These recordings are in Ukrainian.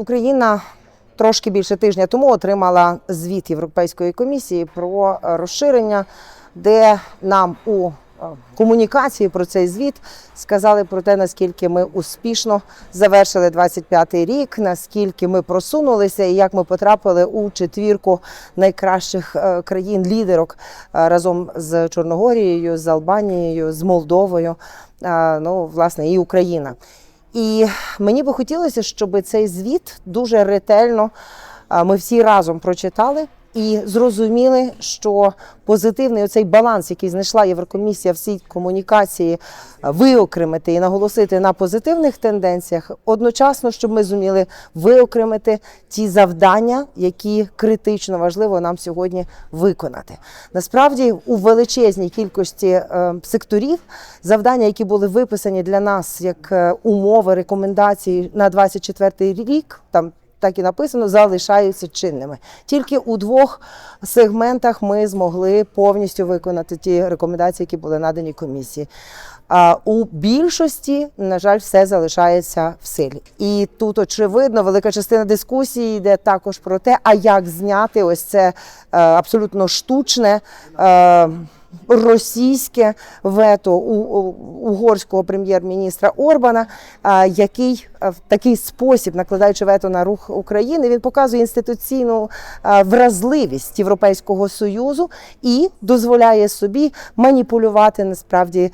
Україна трошки більше тижня тому отримала звіт Європейської комісії про е, розширення, де нам у е, комунікації про цей звіт сказали про те, наскільки ми успішно завершили 25-й рік, наскільки ми просунулися і як ми потрапили у четвірку найкращих е, країн лідерок е, разом з Чорногорією, з Албанією, з Молдовою, ну власне і Україна. І мені би хотілося, щоб цей звіт дуже ретельно ми всі разом прочитали і зрозуміли, що позитивний оцей баланс, який знайшла Єврокомісія в цій комунікації, виокремити і наголосити на позитивних тенденціях, одночасно, щоб ми зуміли виокремити ті завдання, які критично важливо нам сьогодні виконати. Насправді, у величезній кількості е, секторів завдання, які були виписані для нас як е, умови рекомендації на 24 рік, там так і написано, залишаються чинними. Тільки у двох сегментах ми змогли повністю виконати ті рекомендації, які були надані комісії. А у більшості, на жаль, все залишається в силі. І тут, очевидно, велика частина дискусії йде також про те, а як зняти ось це е, абсолютно штучне. Російське вето угорського прем'єр-міністра Орбана, який в такий спосіб, накладаючи вето на рух України, він показує інституційну вразливість Європейського союзу і дозволяє собі маніпулювати насправді.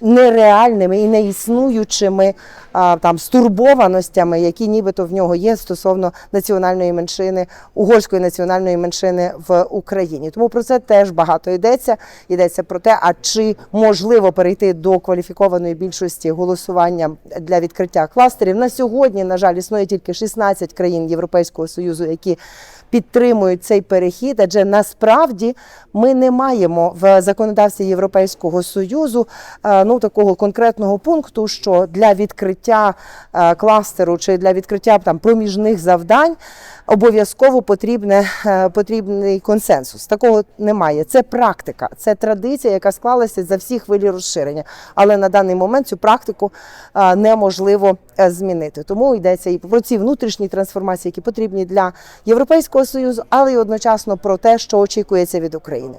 Нереальними і неіснуючими а, там стурбованостями, які нібито в нього є стосовно національної меншини, угорської національної меншини в Україні. Тому про це теж багато йдеться. Йдеться про те, а чи можливо перейти до кваліфікованої більшості голосування для відкриття кластерів. На сьогодні, на жаль, існує тільки 16 країн Європейського союзу, які підтримують цей перехід, адже насправді ми не маємо в законодавстві Європейського союзу е, ну такого конкретного пункту, що для відкриття е, кластеру чи для відкриття там проміжних завдань обов'язково потрібне е, потрібний консенсус. Такого немає. Це практика, це традиція, яка склалася за всі хвилі розширення. Але на даний момент цю практику е, неможливо змінити. Тому йдеться і про ці внутрішні трансформації, які потрібні для Європейського союзу, але й одночасно про те, що очікується від України.